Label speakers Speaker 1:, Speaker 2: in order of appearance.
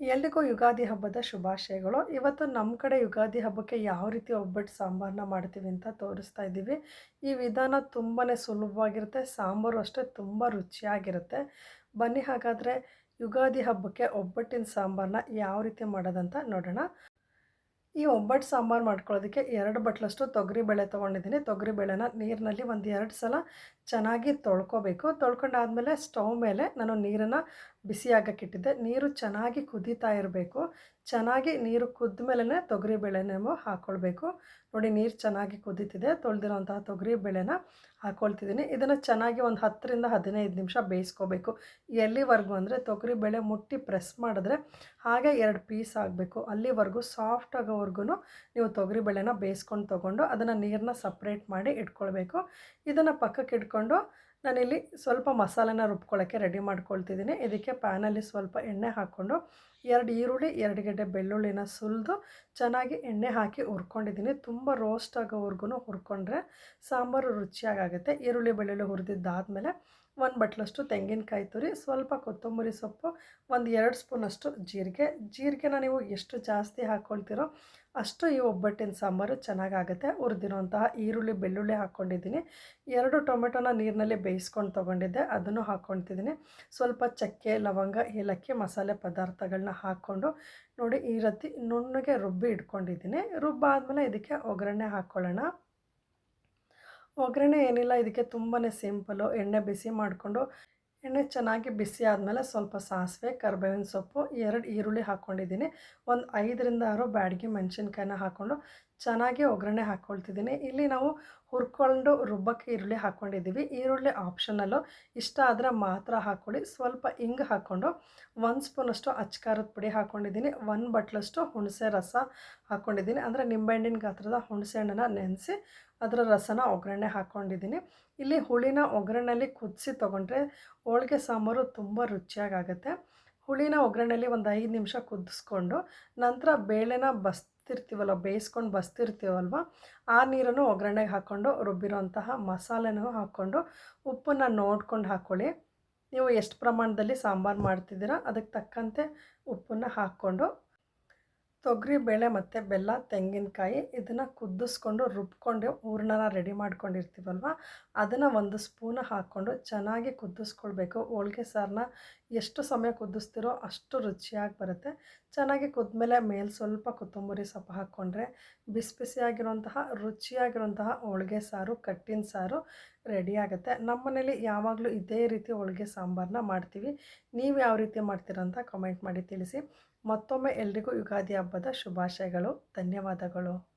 Speaker 1: ಎಲ್ರಿಗೂ ಯುಗಾದಿ ಹಬ್ಬದ ಶುಭಾಶಯಗಳು. ಇವತ್ತು ನಮ್ಮ ಕಡೆ ಯುಗಾದಿ ಹಬ್ಬಕ್ಕೆ ಯಾವ ರೀತಿ ಒಬ್ಬಟ್ಟು ಸಾಂಬಾರನ್ನ ಮಾಡ್ತೀವಿ ಅಂತ ತೋರಿಸ್ತಾ ಇದ್ದೀವಿ. ಈ ವಿಧಾನ ತುಂಬಾ ಸುಲಭವಾಗಿರುತ್ತೆ, ಸಾಂಬಾರು ಅಷ್ಟೇ ತುಂಬ ರುಚಿಯಾಗಿರುತ್ತೆ. ಬನ್ನಿ ಹಾಗಾದರೆ ಯುಗಾದಿ ಹಬ್ಬಕ್ಕೆ ಒಬ್ಬಟ್ಟಿನ ಸಾಂಬಾರನ್ನ ಯಾವ ರೀತಿ ಮಾಡೋದಂತ ನೋಡೋಣ. ಈ ಒಬ್ಬಟ್ಟು ಸಾಂಬಾರು ಮಾಡ್ಕೊಳ್ಳೋದಕ್ಕೆ ಎರಡು ಬಟ್ಲಷ್ಟು ತೊಗರಿಬೇಳೆ ತೊಗೊಂಡಿದ್ದೀನಿ. ತೊಗರಿಬೇಳೆನ ನೀರಿನಲ್ಲಿ ಒಂದು ಎರಡು ಸಲ ಚೆನ್ನಾಗಿ ತೊಳ್ಕೊಬೇಕು. ತೊಳ್ಕೊಂಡಾದಮೇಲೆ ಸ್ಟೌವ್ ಮೇಲೆ ನಾನು ನೀರನ್ನು ಬಿಸಿಯಾಗಕ್ಕಿಟ್ಟಿದ್ದೆ ನೀರು ಚೆನ್ನಾಗಿ ಕುದೀತಾ ಇರಬೇಕು. ಚೆನ್ನಾಗಿ ನೀರು ಕುದ್ದ ಮೇಲೇ ತೊಗರಿಬೇಳೆ ಬೇಳೆನೇಮೋ ಹಾಕ್ಕೊಳ್ಬೇಕು ನೋಡಿ ನೀರು ಚೆನ್ನಾಗಿ ಕುದೀತಿದೆ. ತೊಳೆದಿರೋಂತಹ ತೊಗರಿ ಬೇಳೆನ ಹಾಕ್ಕೊಳ್ತಿದ್ದೀನಿ ಇದನ್ನು ಚೆನ್ನಾಗಿ ಒಂದು ಹತ್ತರಿಂದ ಹದಿನೈದು ನಿಮಿಷ ಬೇಯಿಸ್ಕೋಬೇಕು. ಎಲ್ಲಿವರೆಗೂ ಅಂದರೆ ತೊಗರಿ ಬೇಳೆ ಮುಟ್ಟಿ ಪ್ರೆಸ್ ಮಾಡಿದ್ರೆ ಹಾಗೆ ಎರಡು ಪೀಸ್ ಆಗಬೇಕು. ಅಲ್ಲಿವರೆಗೂ ಸಾಫ್ಟ್ ಆಗೋವರೆಗೂ ನೀವು ತೊಗರಿ ಬೇಳೆನ ಬೇಯಿಸ್ಕೊಂಡು ತೊಗೊಂಡು ಅದನ್ನು ನೀರನ್ನ ಸಪ್ರೇಟ್ ಮಾಡಿ ಇಟ್ಕೊಳ್ಬೇಕು. ಇದನ್ನು ಪಕ್ಕಕ್ಕೆ ಇಟ್ಕೊಂಡು ನಾನಿಲ್ಲಿ ಸ್ವಲ್ಪ ಮಸಾಲೆನ ರುಬ್ಕೊಳ್ಳೋಕ್ಕೆ ರೆಡಿ ಮಾಡ್ಕೊಳ್ತಿದ್ದೀನಿ. ಇದಕ್ಕೆ ಪ್ಯಾನಲ್ಲಿ ಸ್ವಲ್ಪ ಎಣ್ಣೆ ಹಾಕ್ಕೊಂಡು ಎರಡು ಈರುಳ್ಳಿ, ಎರಡು ಗಡ್ಡೆ ಬೆಳ್ಳುಳ್ಳಿನ ಸುಲಿದು, ಚೆನ್ನಾಗಿ ಎಣ್ಣೆ ಹಾಕಿ ಹುರ್ಕೊಂಡಿದ್ದೀನಿ. ತುಂಬ ರೋಸ್ಟ್ ಆಗೋವರೆಗೂ ಹುರ್ಕೊಂಡ್ರೆ ಸಾಂಬಾರು ರುಚಿಯಾಗುತ್ತೆ ಈರುಳ್ಳಿ, ಬೆಳ್ಳುಳ್ಳಿ ಹುರಿದಿದ್ದಾದಮೇಲೆ ಒಂದು ಬಟ್ಲಷ್ಟು ತೆಂಗಿನಕಾಯಿ ತುರಿ, ಸ್ವಲ್ಪ ಕೊತ್ತಂಬರಿ ಸೊಪ್ಪು, ಒಂದು ಎರಡು ಸ್ಪೂನಷ್ಟು ಜೀರಿಗೆ. ಜೀರಿಗೆನ ನೀವು ಎಷ್ಟು ಜಾಸ್ತಿ ಹಾಕ್ಕೊಳ್ತೀರೋ ಅಷ್ಟು ಈ ಒಬ್ಬಟ್ಟಿನ ಸಾಂಬಾರು ಚೆನ್ನಾಗಾಗುತ್ತೆ. ಹುರಿದಿರುವಂತಹ ಈರುಳ್ಳಿ, ಬೆಳ್ಳುಳ್ಳಿ ಹಾಕ್ಕೊಂಡಿದ್ದೀನಿ. ಎರಡು ಟೊಮೆಟೊನ ನೀರಿನಲ್ಲಿ ಬೇಯಿಸ್ಕೊಂಡು ತೊಗೊಂಡಿದ್ದೆ. ಅದನ್ನು ಹಾಕ್ಕೊಳ್ತಿದ್ದೀನಿ. ಸ್ವಲ್ಪ ಚಕ್ಕೆ, ಲವಂಗ, ಏಲಕ್ಕಿ, ಮಸಾಲೆ ಪದಾರ್ಥಗಳನ್ನ ಹಾಕ್ಕೊಂಡು ನೋಡಿ ಈ ರೀತಿ ನುಣ್ಣಗೆ ರುಬ್ಬಿ ಇಟ್ಕೊಂಡಿದ್ದೀನಿ. ರುಬ್ಬಾದಮೇಲೆ ಇದಕ್ಕೆ ಒಗ್ಗರಣೆ ಹಾಕ್ಕೊಳ್ಳೋಣ. ಒಗ್ಗರಣೆ ಏನಿಲ್ಲ, ಇದಕ್ಕೆ ತುಂಬಾ ಸಿಂಪಲ್ಲು ಎಣ್ಣೆ ಬಿಸಿ ಮಾಡಿಕೊಂಡು ಎಣ್ಣೆ ಚೆನ್ನಾಗಿ ಬಿಸಿ ಆದಮೇಲೆ ಸ್ವಲ್ಪ ಸಾಸಿವೆ, ಕರ್ಬೇವಿನ ಸೊಪ್ಪು, ಎರಡು ಈರುಳ್ಳಿ ಹಾಕ್ಕೊಂಡಿದ್ದೀನಿ. ಒಂದು ಐದರಿಂದ ಆರು ಬ್ಯಾಡಗಿ ಮೆಣಸಿನ್ಕಾಯಿನ ಹಾಕ್ಕೊಂಡು ಚೆನ್ನಾಗಿ ಒಗ್ಗರಣೆ ಹಾಕ್ಕೊಳ್ತಿದ್ದೀನಿ ಇಲ್ಲಿ ನಾವು ಹುರ್ಕೊಂಡು ರುಬ್ಬಕ್ಕೆ ಈರುಳ್ಳಿ ಹಾಕ್ಕೊಂಡಿದ್ದೀವಿ. ಈರುಳ್ಳಿ ಆಪ್ಷನಲ್ಲು. ಇಷ್ಟ ಆದರೆ ಮಾತ್ರ ಹಾಕ್ಕೊಳ್ಳಿ. ಸ್ವಲ್ಪ ಹಿಂಗೆ ಹಾಕ್ಕೊಂಡು ಒಂದು ಸ್ಪೂನಷ್ಟು ಅಚ್ಕಾರದ ಪುಡಿ ಹಾಕ್ಕೊಂಡಿದ್ದೀನಿ. ಒಂದು ಬಟ್ಲಷ್ಟು ಹುಣಸೆ ರಸ ಹಾಕ್ಕೊಂಡಿದ್ದೀನಿ. ಅಂದರೆ ನಿಂಬೆಹಣ್ಣಿನ ಗಾತ್ರದ ಹುಣಸೆ ಹಣ್ಣನ್ನು ನೆನೆಸಿ ಅದರ ರಸನ ಒಗ್ಗರಣೆ ಹಾಕ್ಕೊಂಡಿದ್ದೀನಿ ಇಲ್ಲಿ ಹುಳಿನ ಒಗ್ಗರಣೆಯಲ್ಲಿ ಕುದಿಸಿ ತೊಗೊಂಡ್ರೆ ಹೋಳಿಗೆ ಸಾಂಬಾರು ತುಂಬ ರುಚಿಯಾಗುತ್ತೆ ಹುಳಿನ ಒಗ್ಗರಣೆಯಲ್ಲಿ ಒಂದು ಐದು ನಿಮಿಷ ಕುದಿಸ್ಕೊಂಡು ನಂತರ ಬೇಳೆನ ಬಸ್ತಿರ್ತೀವಲ್ಲ, ಬೇಯಿಸ್ಕೊಂಡು ಬಸ್ತಿರ್ತೀವಲ್ವ, ಆ ನೀರನ್ನು ಒಗ್ಗರಣೆಗೆ ಹಾಕ್ಕೊಂಡು ರುಬ್ಬಿರೋಂತಹ ಮಸಾಲೆನೂ ಹಾಕ್ಕೊಂಡು ಉಪ್ಪನ್ನು ನೋಡ್ಕೊಂಡು ಹಾಕ್ಕೊಳ್ಳಿ ನೀವು ಎಷ್ಟು ಪ್ರಮಾಣದಲ್ಲಿ ಸಾಂಬಾರು ಮಾಡ್ತಿದ್ದೀರಾ, ಅದಕ್ಕೆ ತಕ್ಕಂತೆ ಉಪ್ಪನ್ನು ಹಾಕ್ಕೊಂಡು ತೊಗರಿ, ಬೇಳೆ ಮತ್ತು ಬೆಲ್ಲ, ತೆಂಗಿನಕಾಯಿ ಇದನ್ನು ಕುದಿಸ್ಕೊಂಡು ರುಬ್ಕೊಂಡು ಹೂರ್ಣನ ರೆಡಿ ಮಾಡ್ಕೊಂಡಿರ್ತೀವಲ್ವ? ಅದನ್ನು ಒಂದು ಸ್ಪೂನ ಹಾಕ್ಕೊಂಡು ಚೆನ್ನಾಗಿ ಕುದಿಸ್ಕೊಳ್ಬೇಕು. ಹೋಳಿಗೆ ಸಾರನ್ನ ಎಷ್ಟು ಸಮಯ ಕುದಿಸ್ತಿರೋ ಅಷ್ಟು ರುಚಿಯಾಗಿ ಬರುತ್ತೆ. ಚೆನ್ನಾಗಿ ಕುದ್ಮೇಲೆ ಮೇಲೆ ಸ್ವಲ್ಪ ಕೊತ್ತಂಬರಿ ಸೊಪ್ಪು ಹಾಕ್ಕೊಂಡ್ರೆ ಬಿಸಿ ಬಿಸಿಯಾಗಿರುವಂತಹ, ರುಚಿಯಾಗಿರುವಂತಹ ಹೋಳಿಗೆ ಸಾರು, ಕಟ್ಟಿನ ಸಾರು ರೆಡಿ ಆಗುತ್ತೆ. ನಮ್ಮ ಮನೇಲಿ ಯಾವಾಗಲೂ ಇದೇ ರೀತಿ ಹೋಳಿಗೆ ಸಾಂಬಾರನ್ನ ಮಾಡ್ತೀವಿ. ನೀವು ಯಾವ ರೀತಿ ಮಾಡ್ತೀರಾ ಅಂತ ಕಮೆಂಟ್ ಮಾಡಿ ತಿಳಿಸಿ. ಮತ್ತೊಮ್ಮೆ ಎಲ್ರಿಗೂ ಯುಗಾದಿ ಹಬ್ಬದ ಶುಭಾಶಯಗಳು. ಧನ್ಯವಾದಗಳು.